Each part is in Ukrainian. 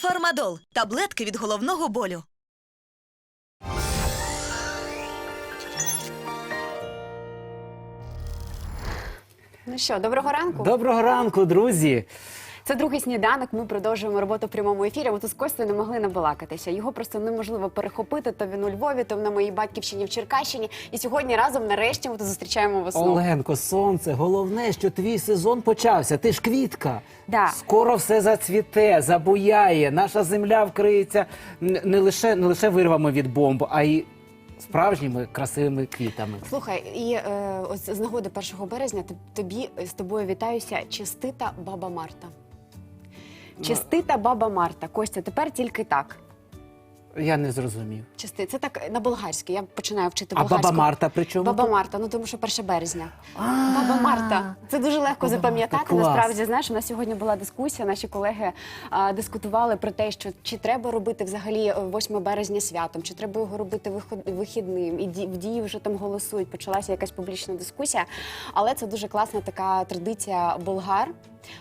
Фармадол таблетки від головного болю. Ну що, доброго ранку. Доброго ранку, друзі. Це другий сніданок. Ми продовжуємо роботу в прямому ефірі. Ми тут з Костю не могли набалакатися. Його просто неможливо перехопити. То він у Львові, то на моїй батьківщині в Черкащині. І сьогодні разом нарешті ми тут зустрічаємо весну. Оленко, сонце, головне, що твій сезон почався. Ти ж квітка. Да. Скоро все зацвіте, забуяє. Наша земля вкриється не лише не лише вирвами від бомб, а й справжніми красивими квітами. Слухай, і е, ось з нагоди 1 березня тобі з тобою вітаюся. Чистита баба Марта. Чистита баба Марта. Костя, тепер тільки так. Я не зрозумів. Чисти, це так на болгарській. Я починаю вчити А болгарську. баба Марта при чому? Баба? Марта, ну тому що 1 березня. Баба Марта. Це дуже легко запам'ятати. Клас. Насправді, знаєш, у нас сьогодні була дискусія. Наші колеги а, дискутували про те, що чи треба робити взагалі е, 8 березня святом, чи треба його робити виход- вихідним. І ді- в дії вже там голосують. Почалася якась публічна дискусія. Але це дуже класна така традиція болгар.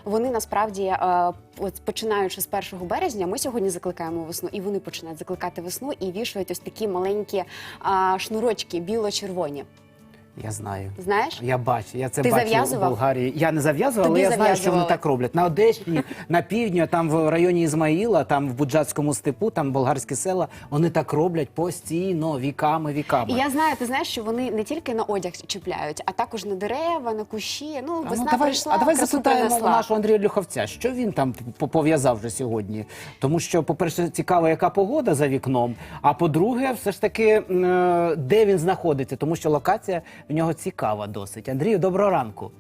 Вони насправді, е, от починаючи з 1 березня, ми сьогодні закликаємо весну, і вони починають закликати весну і вішають ось такі маленькі а, шнурочки біло-червоні. Я знаю. Знаєш? Я бачу, я це Ти бачив зав'язував? у Болгарії. Я не зав'язував, Тобі але я знаю, що вони зав'язували. так роблять. На Одещині, на півдні, там в районі Ізмаїла, там в Буджацькому степу, там болгарські села, вони так роблять постійно, віками, віками. І я знаю, ти знаєш, що вони не тільки на одяг чіпляють, а також на дерева, на кущі. Ну, А, весна ну, давай, прийшла, а давай красу запитаємо принесла. нашого Андрія Люховця, що він там п- пов'язав вже сьогодні. Тому що, по-перше, цікаво, яка погода за вікном. А по-друге, все ж таки, м, е, де він знаходиться, тому що локація в нього цікава досить. Андрію, доброго ранку.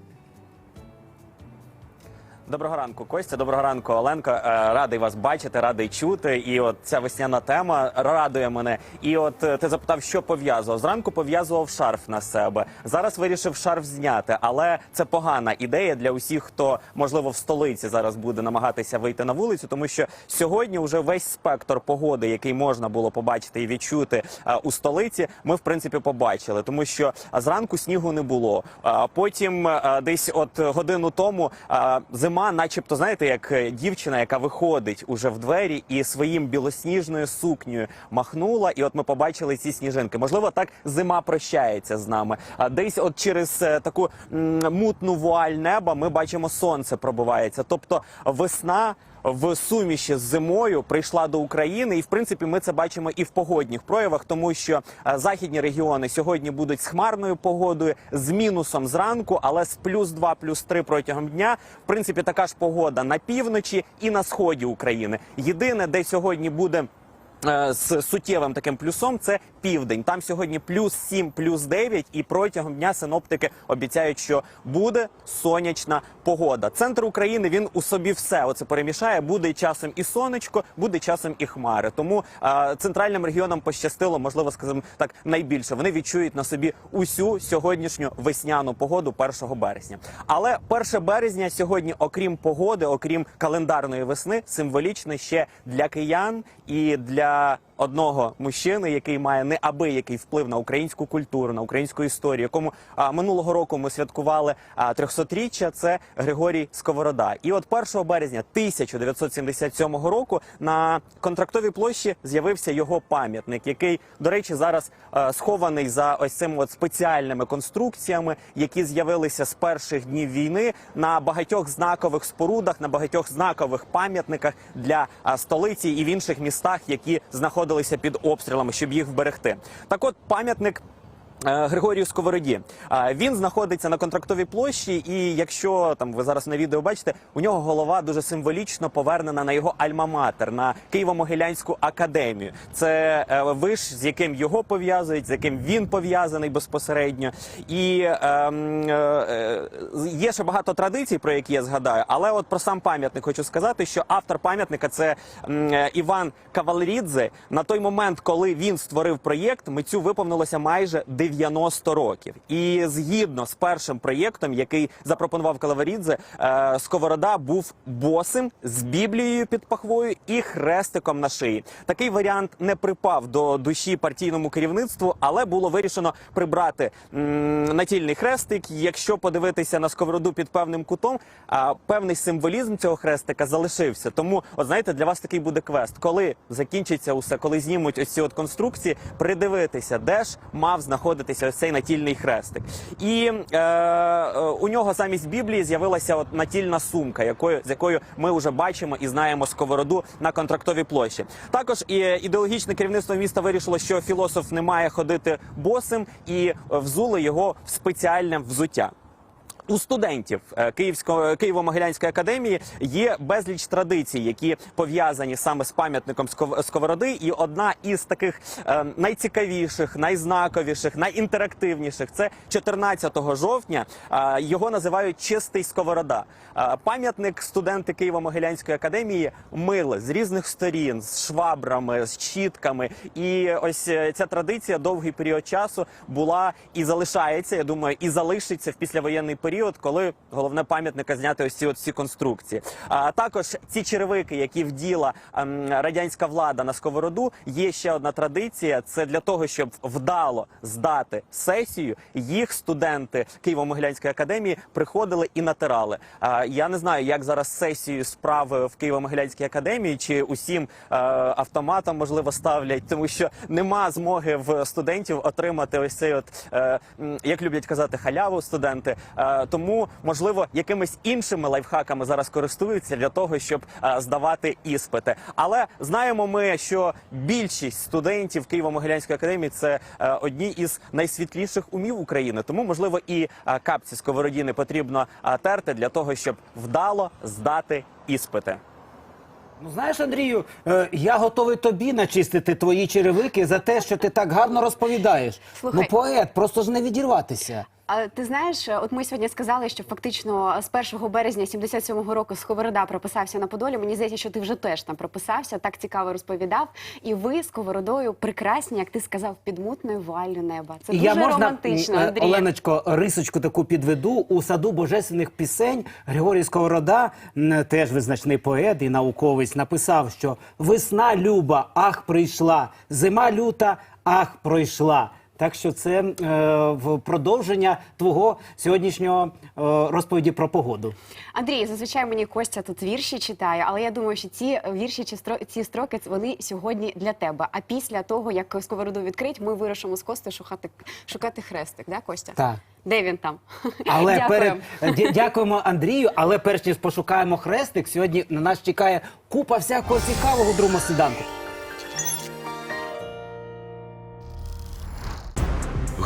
Доброго ранку, Костя. Доброго ранку, Оленко. Е, Радий вас бачити, радий чути. І от ця весняна тема радує мене. І от е, ти запитав, що пов'язував. Зранку пов'язував шарф на себе. Зараз вирішив шарф зняти, але це погана ідея для усіх, хто можливо в столиці зараз буде намагатися вийти на вулицю, тому що сьогодні вже весь спектр погоди, який можна було побачити і відчути е, у столиці, ми в принципі побачили, тому що зранку снігу не було. Потім десь от годину тому е, зима, начебто, знаєте, як е, дівчина, яка виходить уже в двері і своїм білосніжною сукнею махнула, і от ми побачили ці сніжинки. Можливо, так зима прощається з нами. А десь, от через е, таку мутну вуаль неба, ми бачимо сонце пробивається. Тобто весна в суміші з зимою прийшла до України, і в принципі ми це бачимо і в погодних проявах, тому що е, західні регіони сьогодні будуть з хмарною погодою, з мінусом зранку, але з плюс 2, плюс 3 протягом дня. В принципі, така ж погода на півночі і на сході України. Єдине, де сьогодні буде. Е, З суттєвим таким плюсом це південь. Там сьогодні плюс 7, плюс 9, і протягом дня синоптики обіцяють, що буде сонячна погода. Центр України він у собі все оце перемішає. Буде часом і сонечко, буде часом і хмари. Тому е, центральним регіонам пощастило, можливо, скажімо так, найбільше. Вони відчують на собі усю сьогоднішню весняну погоду 1 березня. Але 1 березня сьогодні, окрім погоди, окрім календарної весни, символічне ще для киян і для uh, одного мужчини, який має неабиякий вплив на українську культуру, на українську історію, якому а, минулого року ми святкували а, 300-річчя, Це Григорій Сковорода. І от 1 березня 1977 року на контрактовій площі з'явився його пам'ятник, який, до речі, зараз е, схований за ось цими от спеціальними конструкціями, які з'явилися з перших днів війни на багатьох знакових спорудах, на багатьох знакових пам'ятниках для а, столиці і в інших містах, які знаходилися під обстрілами, щоб їх вберегти. Так, от пам'ятник. Е, Григорію Сковороді він знаходиться на контрактовій площі, і якщо там ви зараз на відео бачите, у нього голова дуже символічно повернена на його альма-матер, на Києво-Могилянську академію. Це е, виш, з яким його пов'язують, з яким він пов'язаний безпосередньо. І ем, е, е, є ще багато традицій, про які я згадаю, але от про сам пам'ятник хочу сказати, що автор пам'ятника це е, Іван Кавалерідзе. На той момент, коли він створив проєкт, митцю виповнилося майже 90 років. І згідно з першим проєктом, який запропонував Калаверідзе, е, Сковорода був босим з Біблією під пахвою і хрестиком на шиї. Такий варіант не припав до душі партійному керівництву, але було вирішено прибрати натільний хрестик. Якщо подивитися на сковороду під певним кутом, а певний символізм цього хрестика залишився. Тому, от знаєте, для вас такий буде квест. Коли закінчиться усе, коли знімуть ось ці от конструкції, придивитися, де ж мав знаходитися ось цей натільний хрестик. І е, е, у нього замість Біблії з'явилася от натільна сумка, якою з якою ми вже бачимо і знаємо сковороду на контрактовій площі. Також і ідеологічне керівництво міста вирішило, що філософ не має ходити босим, і е, взули його в спеціальне взуття. У студентів е, Київського Києво-Могилянської академії є безліч традицій, які пов'язані саме з пам'ятником Сков- Сковороди. І одна із таких е, найцікавіших, найзнаковіших, найінтерактивніших це 14 жовтня. Е, його називають чистий Сковорода. Пам'ятник студенти Києво-Могилянської академії мили з різних сторін, з швабрами, з щітками. І ось ця традиція довгий період часу була і залишається. Я думаю, і залишиться в післявоєнний період, коли головне пам'ятника зняти ось ці от всі конструкції. А також ці черевики, які вділа ем, радянська влада на сковороду, є ще одна традиція. Це для того, щоб вдало здати сесію. Їх студенти Києво-Могилянської академії приходили і натирали. А, я не знаю, як зараз сесію справи в Києво-Могилянській академії, чи усім е, автоматам можливо ставлять, тому що нема змоги в студентів отримати ось цей, от е, як люблять казати, халяву студенти. Е, тому можливо якимись іншими лайфхаками зараз користуються для того, щоб е, здавати іспити. Але знаємо ми, що більшість студентів Києво-Могилянської академії це е, одні із найсвітліших умів України. Тому можливо і е, капці сковороді не потрібно терти для того, щоб вдало здати іспити. Ну знаєш, Андрію, е, я готовий тобі начистити твої черевики за те, що ти так гарно розповідаєш. Слухай. Ну, поет, просто ж не відірватися. А ти знаєш, от ми сьогодні сказали, що фактично з 1 березня 77-го року Сковорода прописався на Подолі. Мені здається, що ти вже теж там прописався, так цікаво розповідав. І ви з Сковородою прекрасні, як ти сказав, під мутною вуаллю неба. Це дуже я можна, романтично, е, Андрій. Оленочко, рисочку таку підведу у саду божественних пісень. Григорій Сковорода, теж визначний поет і науковець, написав, що весна люба, ах, прийшла, зима люта, ах, пройшла. Так що це е, в продовження твого сьогоднішнього е, розповіді про погоду. Андрій, зазвичай мені Костя тут вірші читає, але я думаю, що ці вірші чи стро- ці строки вони сьогодні для тебе. А після того, як сковороду відкрить, ми вирушимо з Костю шукати шукати хрестик. Да, Костя? Так. Де він там? Але Дякуємо. перед дякуємо Андрію. Але перш ніж пошукаємо хрестик, сьогодні на нас чекає купа всякого цікавого другого